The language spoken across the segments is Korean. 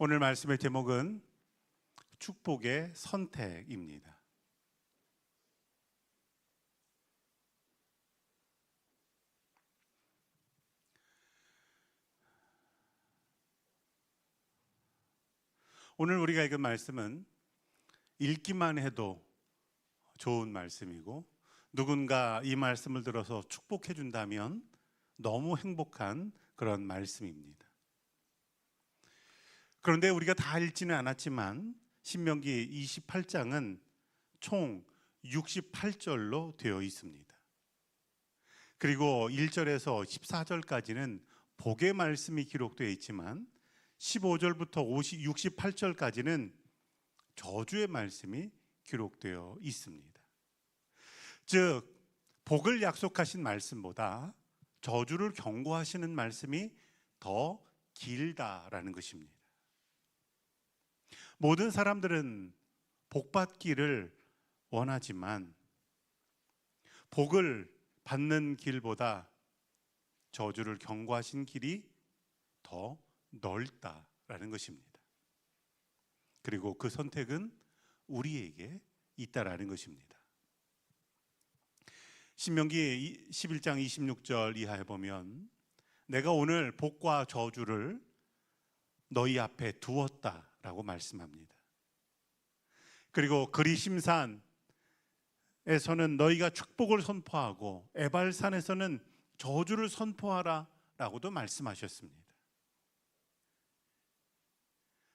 오늘 말씀의 제목은 축복의 선택입니다. 오늘 우리가 읽은 말씀은 읽기만 해도 좋은 말씀이고 누군가 이 말씀을 들어서 축복해 준다면 너무 행복한 그런 말씀입니다. 그런데 우리가 다 읽지는 않았지만 신명기 28장은 총 68절로 되어 있습니다. 그리고 1절에서 14절까지는 복의 말씀이 기록되어 있지만 15절부터 50, 68절까지는 저주의 말씀이 기록되어 있습니다. 즉 복을 약속하신 말씀보다 저주를 경고하시는 말씀이 더 길다라는 것입니다. 모든 사람들은 복받기를 원하지만 복을 받는 길보다 저주를 경고하신 길이 더 넓다라는 것입니다. 그리고 그 선택은 우리에게 있다라는 것입니다. 신명기 11장 26절 이하에 보면 내가 오늘 복과 저주를 너희 앞에 두었다 라고 말씀합니다. 그리고 그리심산에서는 너희가 축복을 선포하고 에발산에서는 저주를 선포하라 라고도 말씀하셨습니다.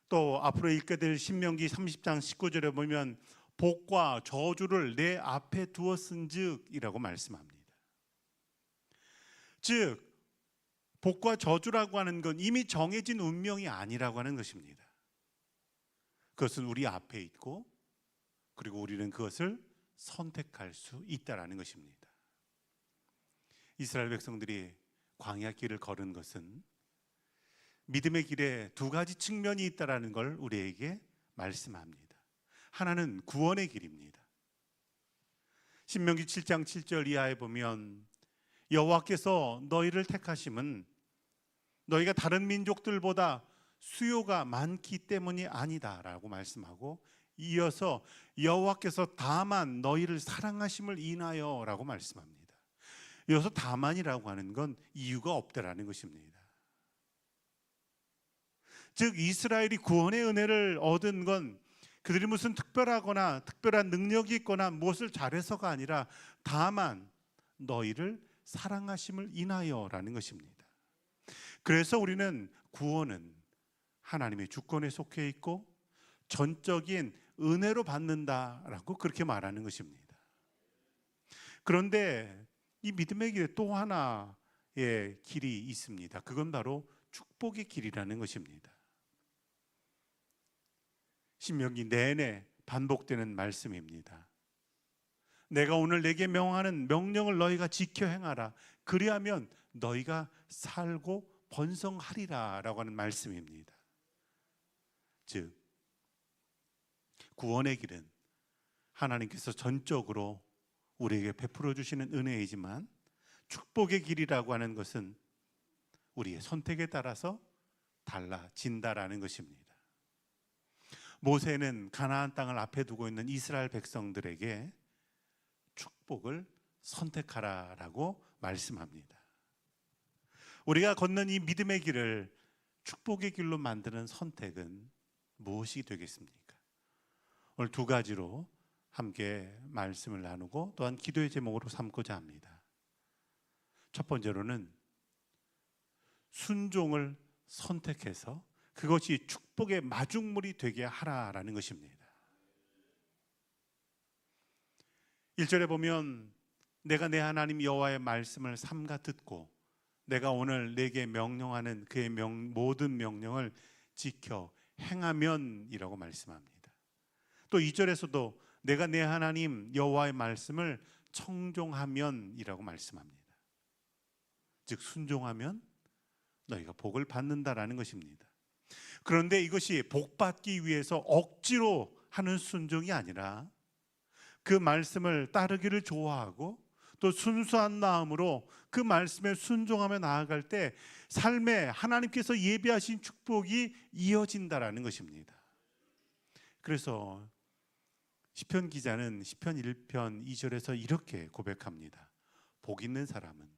또 앞으로 읽게 될 신명기 30장 19절에 보면 복과 저주를 내 앞에 두었은즉이라고 말씀합니다. 즉 복과 저주라고 하는 건 이미 정해진 운명이 아니라고 하는 것입니다. 그것은 우리 앞에 있고 그리고 우리는 그것을 선택할 수 있다라는 것입니다. 이스라엘 백성들이 광야 길을 걸은 것은 믿음의 길에 두 가지 측면이 있다라는 걸 우리에게 말씀합니다. 하나는 구원의 길입니다. 신명기 7장 7절 이하에 보면 여호와께서 너희를 택하심은 너희가 다른 민족들보다 수요가 많기 때문이 아니다라고 말씀하고 이어서 여호와께서 다만 너희를 사랑하심을 인하여라고 말씀합니다. 이어서 다만이라고 하는 건 이유가 없다라는 것입니다. 즉 이스라엘이 구원의 은혜를 얻은 건 그들이 무슨 특별하거나 특별한 능력이 있거나 무엇을 잘해서가 아니라 다만 너희를 사랑하심을 인하여라는 것입니다. 그래서 우리는 구원은 하나님의 주권에 속해 있고 전적인 은혜로 받는다라고 그렇게 말하는 것입니다. 그런데 이 믿음의 길에 또 하나의 길이 있습니다. 그건 바로 축복의 길이라는 것입니다. 신명기 내내 반복되는 말씀입니다. 내가 오늘 내게 명하는 명령을 너희가 지켜 행하라. 그리하면 너희가 살고 번성하리라라고 하는 말씀입니다. 즉 구원의 길은 하나님께서 전적으로 우리에게 베풀어 주시는 은혜이지만 축복의 길이라고 하는 것은 우리의 선택에 따라서 달라진다라는 것입니다. 모세는 가나안 땅을 앞에 두고 있는 이스라엘 백성들에게 축복을 선택하라라고 말씀합니다. 우리가 걷는 이 믿음의 길을 축복의 길로 만드는 선택은 무엇이 되겠습니까? 오늘 두 가지로 함께 말씀을 나누고 또한 기도의 제목으로 삼고자 합니다. 첫 번째로는 순종을 선택해서 그것이 축복의 마중물이 되게 하라라는 것입니다. 1절에 보면 내가 내 하나님 여호와의 말씀을 삼가 듣고 내가 오늘 내게 명령하는 그의 명, 모든 명령을 지켜 행하면이라고 말씀합니다. 또 2절에서도 내가 내 하나님 여호와의 말씀을 청종하면이라고 말씀합니다. 즉 순종하면 너희가 복을 받는다라는 것입니다. 그런데 이것이 복 받기 위해서 억지로 하는 순종이 아니라 그 말씀을 따르기를 좋아하고 또 순수한 마음으로 그 말씀에 순종하며 나아갈 때 삶에 하나님께서 예비하신 축복이 이어진다라는 것입니다. 그래서 시편 기자는 시편 1편 2절에서 이렇게 고백합니다. 복 있는 사람은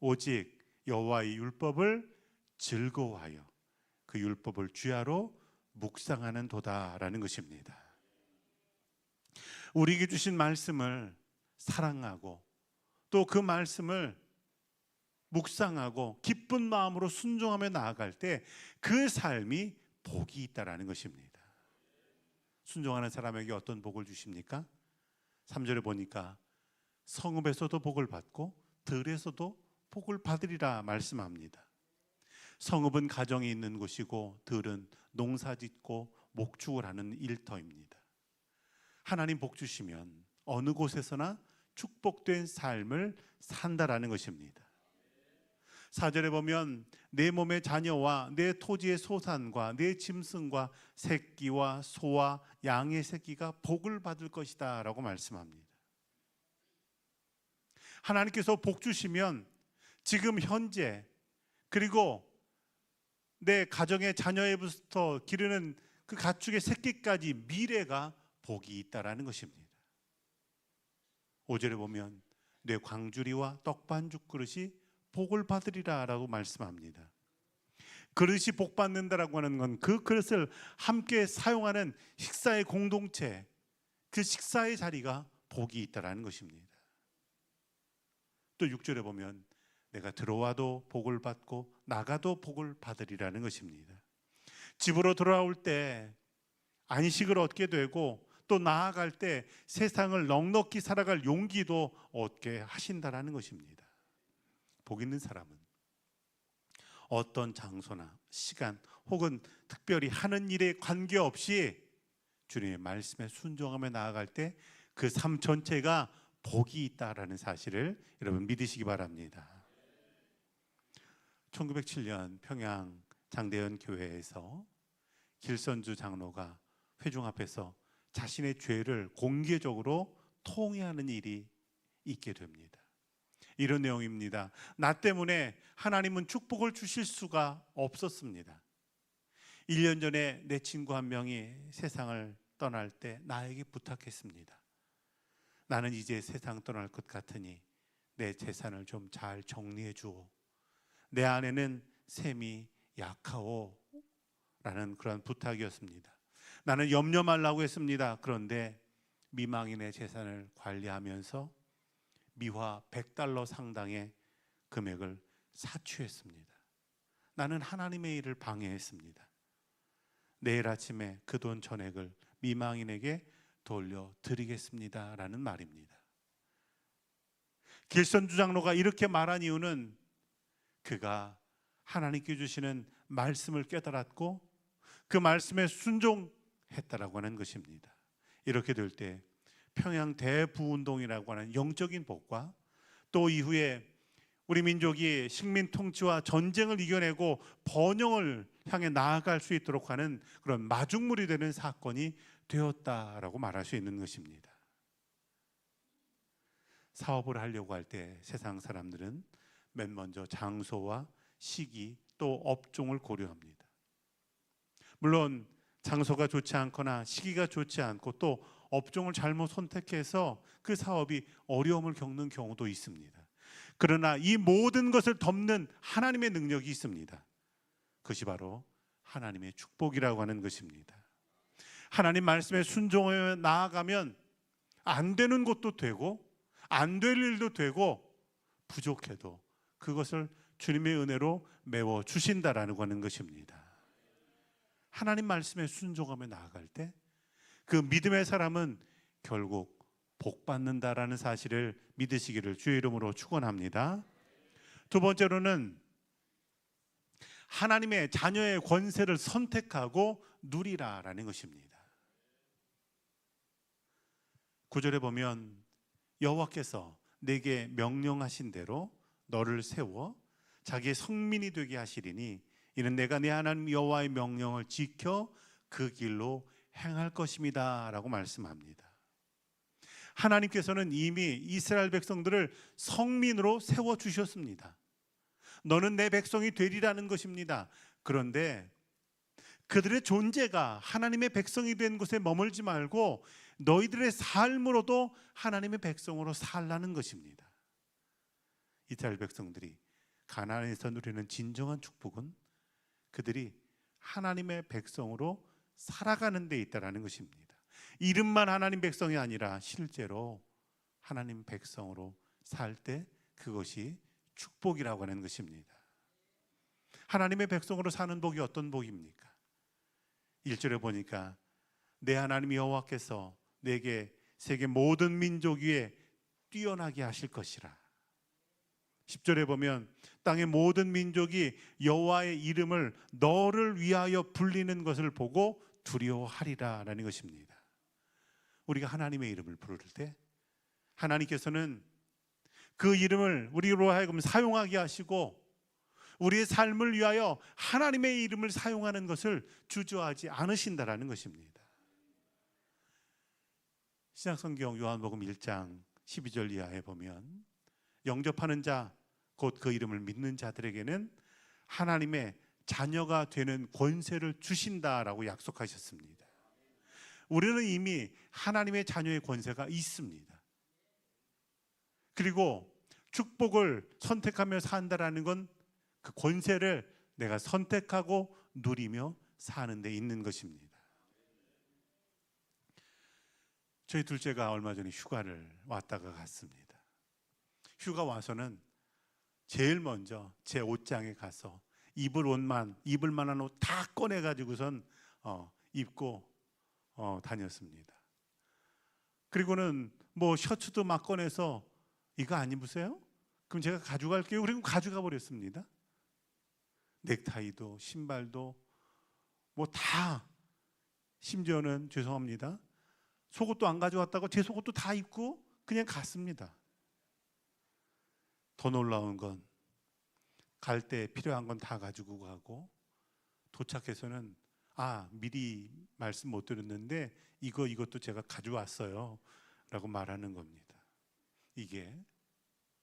오직 여호와의 율법을 즐거워하여 그 율법을 주야로 묵상하는 도다라는 것입니다. 우리에게 주신 말씀을 사랑하고 또 그 말씀을 묵상하고 기쁜 마음으로 순종하며 나아갈 때 그 삶이 복이 있다라는 것입니다. 순종하는 사람에게 어떤 복을 주십니까? 3절에 보니까 성읍에서도 복을 받고 들에서도 복을 받으리라 말씀합니다. 성읍은 가정이 있는 곳이고 들은 농사 짓고 목축을 하는 일터입니다. 하나님 복 주시면 어느 곳에서나 축복된 삶을 산다라는 것입니다. 사절에 보면 내 몸의 자녀와 내 토지의 소산과 내 짐승과 새끼와 소와 양의 새끼가 복을 받을 것이다 라고 말씀합니다. 하나님께서 복 주시면 지금 현재 그리고 내 가정의 자녀에부터 기르는 그 가축의 새끼까지 미래가 복이 있다라는 것입니다. 5절에 보면 내 광주리와 떡반죽 그릇이 복을 받으리라라고 말씀합니다. 그릇이 복 받는다라고 하는 건 그 그릇을 함께 사용하는 식사의 공동체, 그 식사의 자리가 복이 있다라는 것입니다. 또 6절에 보면 내가 들어와도 복을 받고 나가도 복을 받으리라는 것입니다. 집으로 돌아올 때 안식을 얻게 되고 또 나아갈 때 세상을 넉넉히 살아갈 용기도 얻게 하신다라는 것입니다. 복 있는 사람은 어떤 장소나 시간 혹은 특별히 하는 일에 관계없이 주님의 말씀에 순종하며 나아갈 때 그 삶 전체가 복이 있다라는 사실을 여러분 믿으시기 바랍니다. 1907년 평양 장대현 교회에서 길선주 장로가 회중 앞에서 자신의 죄를 공개적으로 통회하는 일이 있게 됩니다. 이런 내용입니다. 나 때문에 하나님은 축복을 주실 수가 없었습니다. 1년 전에 내 친구 한 명이 세상을 떠날 때 나에게 부탁했습니다. 나는 이제 세상 떠날 것 같으니 내 재산을 좀 잘 정리해 주오. 내 안에는 셈이 약하오. 라는 그런 부탁이었습니다. 나는 염려 말라고 했습니다. 그런데 미망인의 재산을 관리하면서 미화 100달러 상당의 금액을 사취했습니다. 나는 하나님의 일을 방해했습니다. 내일 아침에 그 돈 전액을 미망인에게 돌려 드리겠습니다 라는 말입니다. 길선 주 장로가 이렇게 말한 이유는 그가 하나님께 주시는 말씀을 깨달았고 그 말씀에 순종 했다라고 하는 것입니다. 이렇게 될 때 평양 대부운동이라고 하는 영적인 복과 또 이후에 우리 민족이 식민 통치와 전쟁을 이겨내고 번영을 향해 나아갈 수 있도록 하는 그런 마중물이 되는 사건이 되었다라고 말할 수 있는 것입니다. 사업을 하려고 할 때 세상 사람들은 맨 먼저 장소와 시기 또 업종을 고려합니다. 물론 장소가 좋지 않거나 시기가 좋지 않고 또 업종을 잘못 선택해서 그 사업이 어려움을 겪는 경우도 있습니다. 그러나 이 모든 것을 덮는 하나님의 능력이 있습니다. 그것이 바로 하나님의 축복이라고 하는 것입니다. 하나님 말씀에 순종해 나아가면 안 되는 것도 되고 안 될 일도 되고 부족해도 그것을 주님의 은혜로 메워 주신다라는 것입니다. 하나님 말씀에 순종하며 나아갈 때 그 믿음의 사람은 결국 복 받는다라는 사실을 믿으시기를 주의 이름으로 축원합니다. 두 번째로는 하나님의 자녀의 권세를 선택하고 누리라라는 것입니다. 구절에 보면 여호와께서 내게 명령하신 대로 너를 세워 자기의 성민이 되게 하시리니 이는 내가 내 하나님 여호와의 명령을 지켜 그 길로 행할 것입니다라고 말씀합니다. 하나님께서는 이미 이스라엘 백성들을 성민으로 세워 주셨습니다. 너는 내 백성이 되리라는 것입니다. 그런데 그들의 존재가 하나님의 백성이 된 곳에 머물지 말고 너희들의 삶으로도 하나님의 백성으로 살라는 것입니다. 이스라엘 백성들이 가나안에서 누리는 진정한 축복은 그들이 하나님의 백성으로 살아가는 데 있다라는 것입니다. 이름만 하나님 백성이 아니라 실제로 하나님 백성으로 살 때 그것이 축복이라고 하는 것입니다. 하나님의 백성으로 사는 복이 어떤 복입니까? 1절에 보니까 내 하나님 여호와께서 내게 세계 모든 민족 위에 뛰어나게 하실 것이라. 10절에 보면 땅의 모든 민족이 여호와의 이름을 너를 위하여 불리는 것을 보고 두려워하리라라는 것입니다. 우리가 하나님의 이름을 부를 때 하나님께서는 그 이름을 우리로 하여금 사용하게 하시고 우리의 삶을 위하여 하나님의 이름을 사용하는 것을 주저하지 않으신다라는 것입니다. 신약성경 요한복음 1장 12절 이하에 보면 영접하는 자 곧 그 이름을 믿는 자들에게는 하나님의 자녀가 되는 권세를 주신다라고 약속하셨습니다. 우리는 이미 하나님의 자녀의 권세가 있습니다. 그리고 축복을 선택하며 산다라는 건 그 권세를 내가 선택하고 누리며 사는 데 있는 것입니다. 저희 둘째가 얼마 전에 휴가를 왔다가 갔습니다. 휴가 와서는 제일 먼저 제 옷장에 가서 입을 옷만 입을 만한 옷 다 꺼내 가지고선 어, 입고 어, 다녔습니다. 그리고는 뭐 셔츠도 막 꺼내서 이거 안 입으세요? 그럼 제가 가져갈게요. 그리고 가져가 버렸습니다. 넥타이도 신발도 뭐 다 심지어는 죄송합니다. 속옷도 안 가져왔다고 제 속옷도 다 입고 그냥 갔습니다. 더 놀라운 건 갈 때 필요한 건 다 가지고 가고 도착해서는 아 미리 말씀 못 드렸는데 이거 이것도 제가 가져왔어요 라고 말하는 겁니다. 이게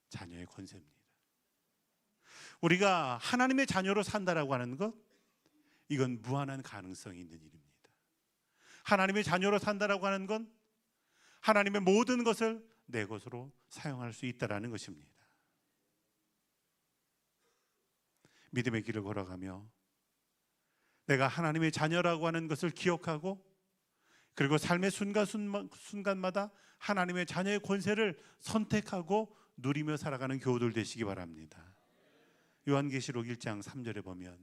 자녀의 권세입니다. 우리가 하나님의 자녀로 산다라고 하는 것 이건 무한한 가능성이 있는 일입니다. 하나님의 자녀로 산다라고 하는 건 하나님의 모든 것을 내 것으로 사용할 수 있다라는 것입니다 믿음의 길을 걸어가며 내가 하나님의 자녀라고 하는 것을 기억하고 그리고 삶의 순간순간마다 하나님의 자녀의 권세를 선택하고 누리며 살아가는 교우들 되시기 바랍니다. 요한계시록 1장 3절에 보면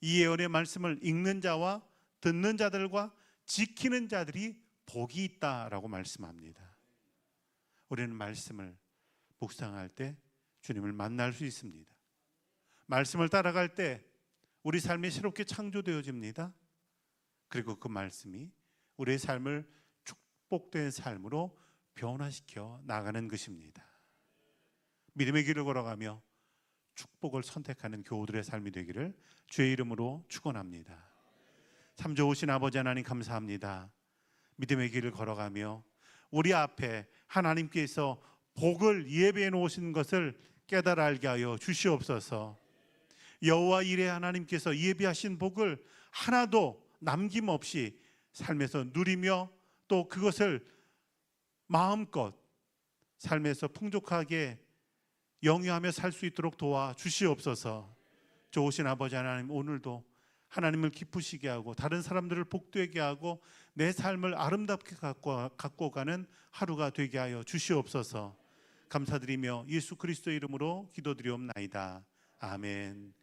이 예언의 말씀을 읽는 자와 듣는 자들과 지키는 자들이 복이 있다라고 말씀합니다. 우리는 말씀을 묵상할 때 주님을 만날 수 있습니다. 말씀을 따라갈 때 우리 삶이 새롭게 창조되어집니다. 그리고 그 말씀이 우리의 삶을 축복된 삶으로 변화시켜 나가는 것입니다. 믿음의 길을 걸어가며 축복을 선택하는 교우들의 삶이 되기를 주의 이름으로 축원합니다. 참 좋으신 아버지 하나님 감사합니다. 믿음의 길을 걸어가며 우리 앞에 하나님께서 복을 예배해 놓으신 것을 깨달아 알게 하여 주시옵소서. 여호와 이레 하나님께서 예비하신 복을 하나도 남김없이 삶에서 누리며 또 그것을 마음껏 삶에서 풍족하게 영위하며 살 수 있도록 도와 주시옵소서. 좋으신 아버지 하나님 오늘도 하나님을 기쁘시게 하고 다른 사람들을 복되게 하고 내 삶을 아름답게 갖고, 갖고 가는 하루가 되게 하여 주시옵소서. 감사드리며 예수 그리스도 이름으로 기도드리옵나이다. 아멘.